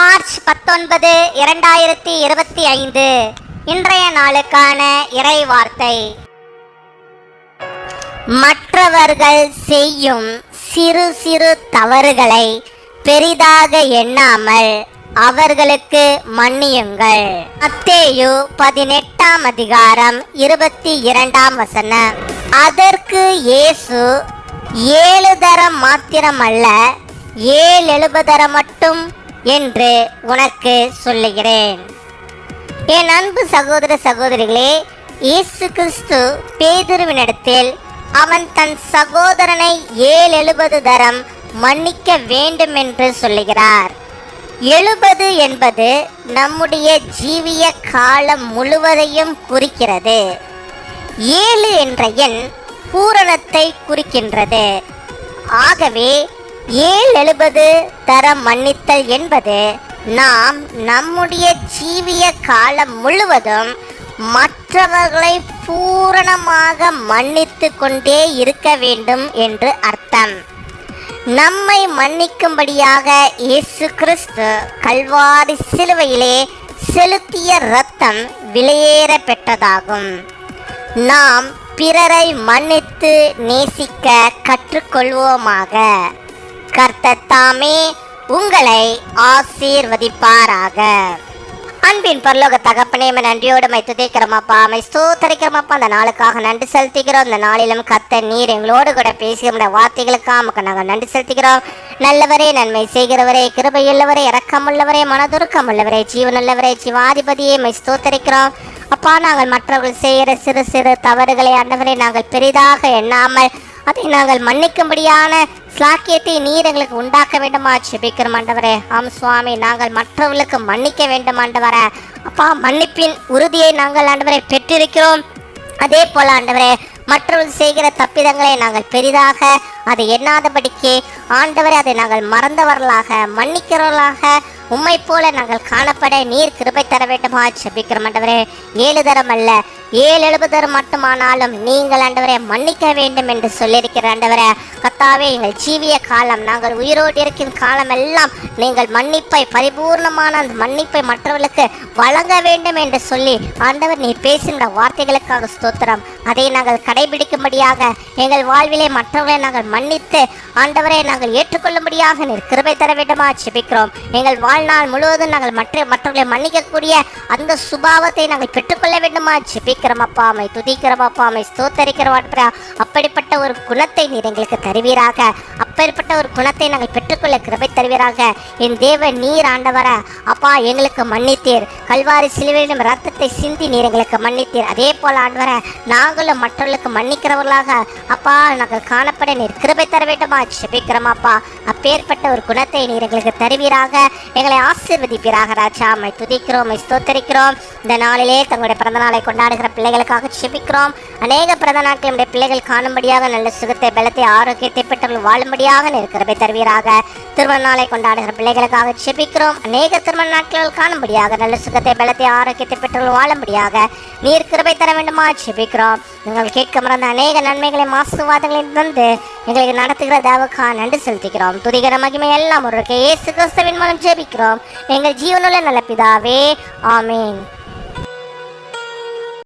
March பத்தொன்பது இரண்டாயிரத்தி இருபத்தி ஐந்து. இன்றைய நாளுக்கான இறை வார்த்தை. மற்றவர்கள் செய்யும் சிறு சிறு தவறுகளை பெரிதாக எண்ணாமல் அவர்களுக்கு மன்னியுங்கள். அத்தேயு பதினெட்டாம் அதிகாரம் இருபத்தி இரண்டாம் வசனம். அதற்கு இயேசு ஏழு தரம் மாத்திரமல்ல ஏழு எழுபதரம் மட்டும் என்று உனக்கு சொல்லுகிறேன். என் அன்பு சகோதர சகோதரிகளே இயேசு கிறிஸ்து பேதுருவினிடத்தில் அவன் தன் சகோதரனை ஏழு எழுபது தரம் மன்னிக்க வேண்டும் என்று சொல்லுகிறார். எழுபது என்பது நம்முடைய ஜீவிய காலம் முழுவதையும் குறிக்கிறது. ஏழு என்ற எண் பூரணத்தை குறிக்கின்றது. ஆகவே ஏழு எழுபது தரம் மன்னித்தல் என்பது நாம் நம்முடைய ஜீவிய காலம் முழுவதும் மற்றவர்களை பூரணமாக மன்னித்து கொண்டே இருக்க வேண்டும் என்று அர்த்தம். நம்மை மன்னிக்கும்படியாக இயேசு கிறிஸ்து கல்வாரி சிலுவையிலே செலுத்திய இரத்தம் விலையேற பெற்றதாகும். நாம் பிறரை மன்னித்து நேசிக்க கற்றுக்கொள்வோமாக. கர்த்தத்தாமே உங்களை ஆசீர்வதிப்பாராக. அன்பின் பரலோக தகப்பனே உம்மை நன்றியோடு மை துதைக்கிறோமப்பா மை ஸ்தோத்தரிக்கிறோமாப்பா அந்த நாளுக்காக நன்றி செலுத்துகிறோம். இந்த நாளிலும் கத்த நீர் எங்களோடு கூட பேசிய உடைய வார்த்தைகளுக்காக நமக்கு நாங்கள் நன்றி செலுத்துகிறோம். நல்லவரே நன்மை செய்கிறவரே கிருபையுள்ளவரே இரக்கமுள்ளவரே மனதுருக்கமுள்ளவரே ஜீவனுள்ளவரே ஜீவாதிபதியே மை ஸ்தோத்தரிக்கிறோம். அப்பா நாங்கள் மற்றவர்கள் செய்கிற சிறு சிறு தவறுகளை அண்டவரை நாங்கள் பெரிதாக எண்ணாமல் அதை நாங்கள் மன்னிக்கும்படியான ஸ்லாக்கியத்தை நீர் எங்களுக்கு உண்டாக்க வேண்டுமா செபிக்கிறோம் ஆண்டவரே. ஆம் சுவாமி நாங்கள் மற்றவர்களுக்கு மன்னிக்க வேண்டும் ஆண்டவரே. அப்பா மன்னிப்பின் உறுதியை நாங்கள் ஆண்டவரை பெற்றிருக்கிறோம். அதே போல ஆண்டவரே மற்றவர்கள் செய்கிற தப்பிதங்களை நாங்கள் பெரிதாக அதை எண்ணாதபடிக்கு ஆண்டவரே அதை நாங்கள் மறந்தவர்களாக மன்னிக்கிறவர்களாக உம்மை போல நாங்கள் காணப்பட நீர் கிருபை தர வேண்டுமா செபிக்கிறோம் ஆண்டவரே. ஏழு தரம் அல்ல ஏழு எழுபதர் மட்டுமானாலும் நீங்கள் ஆண்டவரை மன்னிக்க வேண்டும் என்று சொல்லியிருக்கிற ஆண்டவரை கத்தாவே எங்கள் ஜீவிய காலம் நாங்கள் உயிரோடு இருக்கும் காலம் எல்லாம் நீங்கள் மன்னிப்பை பரிபூர்ணமான அந்த மன்னிப்பை மற்றவர்களுக்கு வழங்க வேண்டும் என்று சொல்லி ஆண்டவர் நீ பேசுகிற வார்த்தைகளுக்காக ஸ்தோத்திரம். அதை நாங்கள் கடைபிடிக்கும்படியாக எங்கள் வாழ்விலே மற்றவர்களை நாங்கள் மன்னித்து ஆண்டவரை நாங்கள் ஏற்றுக்கொள்ளும்படியாக நீர் கிருபை தர வேண்டுமா செபிக்கிறோம் எங்கள் வாழ்நாள் முழுவதும் நாங்கள் மற்ற மற்றவர்களை மன்னிக்கக்கூடிய அந்த சுபாவத்தை நாங்கள் பெற்றுக்கொள்ள வேண்டுமா செபிக்கிறோம் அப்பா அமை துதிக்கிறோம் அப்பா அமை அப்படிப்பட்ட ஒரு குணத்தை நீர் எங்களுக்கு தருவீராக. அப்பேற்பட்ட ஒரு குணத்தை நாங்கள் பெற்றுக்கொள்ள கிருபை தருவீராக. என் தேவ நீர் ஆண்டவர. அப்பா எங்களுக்கு மன்னித்தீர். கல்வாரி சிலுவையிலும் ரத்தத்தை சிந்தி நீர் எங்களுக்கு மன்னித்தீர். அதே போல் ஆண்டவர நாங்களும் மற்றவர்களுக்கு மன்னிக்கிறவர்களாக. அப்பா நாங்கள் காணப்பட நீர் கிருபை தர வேண்டுமா? செபிக்கிறோம் அப்பா. அப்பேற்பட்ட ஒரு குணத்தை நீர் எங்களுக்கு தருவீராக. எங்களை ஆசீர்வதிப்பீராக ராஜா. அம்மை துதிக்கிறோம் ஸ்தோத்தரிக்கிறோம். இந்த நாளிலே தங்களுடைய பிறந்த நாளை கொண்டாடுகிற பிள்ளைகளுக்காக செபிக்கிறோம் அநேக பிறந்த நாட்கள் நம்முடைய பிள்ளைகள் காணும்படியாக நல்ல சுகத்தை பலத்தை ஆரோக்கியத்தை பெற்றவர்கள் வாழும்படியாக நீர் கிருபை தருவீராக. திருமண நாளை கொண்டாடுகிற பிள்ளைகளுக்காக செபிக்கிறோம். அநேக திருமண நாட்கள் காணும்படியாக நல்ல சுகத்தை பலத்தை ஆரோக்கியத்தை பெற்றவர்கள் வாழும்படியாக நீர் கிருபை தர வேண்டுமா? செபிக்கிறோம். நீங்கள் கேட்க மறந்த அநேக நன்மைகளையும் ஆசுவாதங்களையும் தந்து எங்களுக்கு நடத்துகிற தேவக்கா நன்றி செலுத்துகிறோம் துதிகர மகிமை எல்லாம் ஒரு இயேசு கிறிஸ்தவின் மூலம் ஜெபிக்கிறோம் எங்கள் ஜீவனுள்ள நல்ல பிதாவே. ஆமீன்.